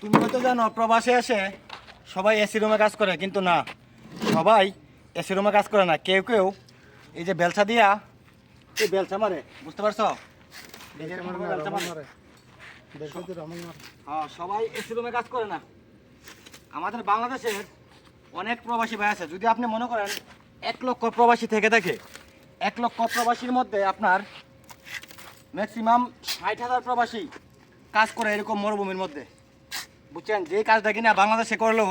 তুমি হয়তো জানো প্রবাসে এসে সবাই এসি রুমে কাজ করে কিন্তু না সবাই এসি রুমে কাজ করে না। কেউ কেউ এই যে বেলসা দিয়া এই বেলসা মারে বুঝতে পারছ। হ্যাঁ সবাই এসি রুমে কাজ করে না। আমাদের বাংলাদেশের অনেক প্রবাসী ভাই আছে। যদি আপনি মনে করেন এক লক্ষ প্রবাসী থেকে থাকে এক লক্ষ প্রবাসীর মধ্যে আপনার ম্যাক্সিমাম ষাট হাজার প্রবাসী কাজ করে এরকম মরুভূমির মধ্যে। বুঝছেন? যে কাজটা কিনা বাংলাদেশে করলেও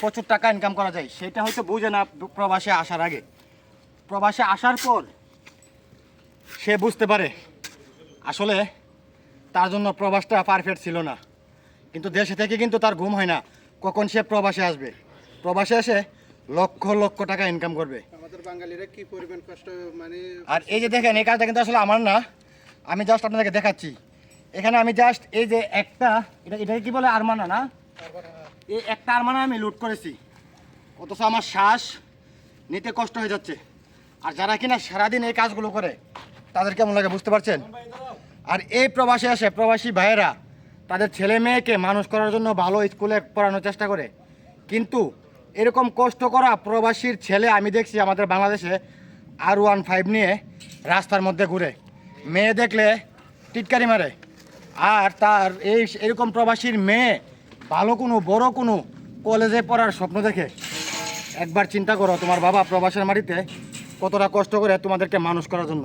প্রচুর টাকা ইনকাম করা যায় সেটা হয়তো বুঝে না প্রবাসে আসার আগে। প্রবাসে আসার পর সে বুঝতে পারে আসলে তার জন্য প্রবাসটা পারফেক্ট ছিল না। কিন্তু দেশে থেকে কিন্তু তার ঘুম হয় না কখন সে প্রবাসে আসবে? প্রবাসে এসে লক্ষ লক্ষ টাকা ইনকাম করবে। আমাদের বাঙালিরা কি পরিমাণ কষ্ট মানে আর এই যে দেখেন এই কাজটা কিন্তু আসলে আমার না আমি জাস্ট আপনাদেরকে দেখাচ্ছি। এখানে আমি জাস্ট এই যে একটা, এটা এটাকে কি বলে আরমানা না? এই একটা আরমানা আমি লুট করেছি। অথচ আমার শ্বাস নিতে কষ্ট হয়ে যাচ্ছে। আর যারা কিনা সারাদিন এই কাজগুলো করে, তাদের কেমন লাগে বুঝতে পারছেন? আর এই প্রবাসী আসে প্রবাসী ভাইয়েরা, তাদের ছেলে মেয়েকে মানুষ করার জন্য ভালো স্কুলে পড়ানোর চেষ্টা করে। কিন্তু এরকম কষ্ট করা প্রবাসীর ছেলে আমি দেখছি আমাদের বাংলাদেশে আর ওয়ান ফাইভ নিয়ে রাস্তার মধ্যে ঘুরে। মেয়ে দেখলে টিটকারি মারে। আর তার এই এরকম প্রবাসীর মেয়ে ভালো কোনো, বড় কোনো কলেজে পড়ার স্বপ্ন দেখে। একবার চিন্তা করো, তোমার বাবা প্রবাসের মাটিতে কতটা কষ্ট করে তোমাদেরকে মানুষ করার জন্য।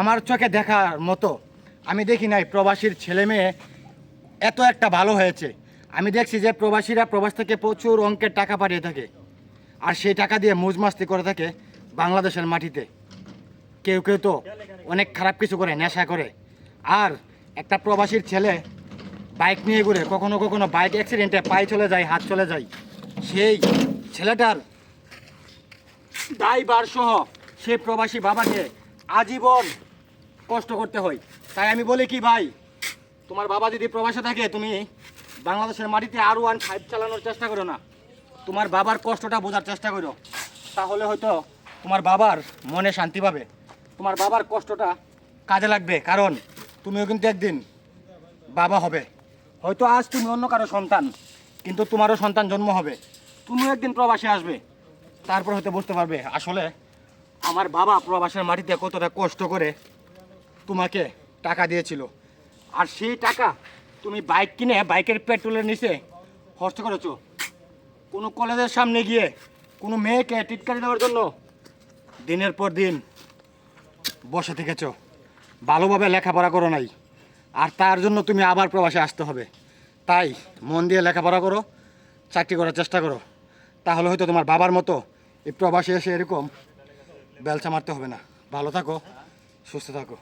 আমার চোখে দেখার মতো আমি দেখি নাই প্রবাসীর ছেলে মেয়ে এত একটা ভালো হয়েছে। আমি দেখছি যে প্রবাসীরা প্রবাস থেকে প্রচুর অঙ্কের টাকা পাঠিয়ে থাকে আর সেই টাকা দিয়ে মুজমাস্তি করে থাকে বাংলাদেশের মাটিতে। কেউ কেউ তো অনেক খারাপ কিছু করে, নেশা করে। আর একটা প্রবাসীর ছেলে বাইক নিয়ে ঘুরে কখনো কখনো বাইক অ্যাক্সিডেন্টে পায়ে চলে যায়, হাত চলে যায়। সেই ছেলেটার ড্রাইভার সহ সে প্রবাসী বাবাকে আজীবন কষ্ট করতে হয়। তাই আমি বলি কি, ভাই, তোমার বাবা যদি প্রবাসে থাকে, তুমি বাংলাদেশের মাটিতে আরও ওয়ান ফাইভ চালানোর চেষ্টা করো না। তোমার বাবার কষ্টটা বোঝার চেষ্টা করো। তাহলে হয়তো তোমার বাবার মনে শান্তি পাবে। তোমার বাবার কষ্টটা কাজে লাগবে। কারণ তুমিও কিন্তু একদিন বাবা হবে। হয়তো আজ তুমি অন্য কারও সন্তান, কিন্তু তোমারও সন্তান জন্ম হবে। তুমিও একদিন প্রবাসে আসবে, তারপর হয়তো বুঝতে পারবে। আসলে আমার বাবা প্রবাসের মাটিতে কতটা কষ্ট করে তোমাকে টাকা দিয়েছিল। আর সেই টাকা তুমি বাইক কিনে বাইকের পেট্রোলের নিচে খরচ করেছ। কোনো কলেজের সামনে গিয়ে কোনো মেয়েকে টিটকারি দেওয়ার জন্য দিনের পর দিন বসে থেকেছো। ভালোভাবে লেখাপড়া করো নাই। আর তার জন্য তুমি আবার প্রবাসে আসতে হবে। তাই মন দিয়ে লেখাপড়া করো, চাকরি করার চেষ্টা করো। তাহলে হয়তো তোমার বাবার মতো এই প্রবাসে এসে এরকম বেলচা মারতে হবে না। ভালো থাকো, সুস্থ থাকো।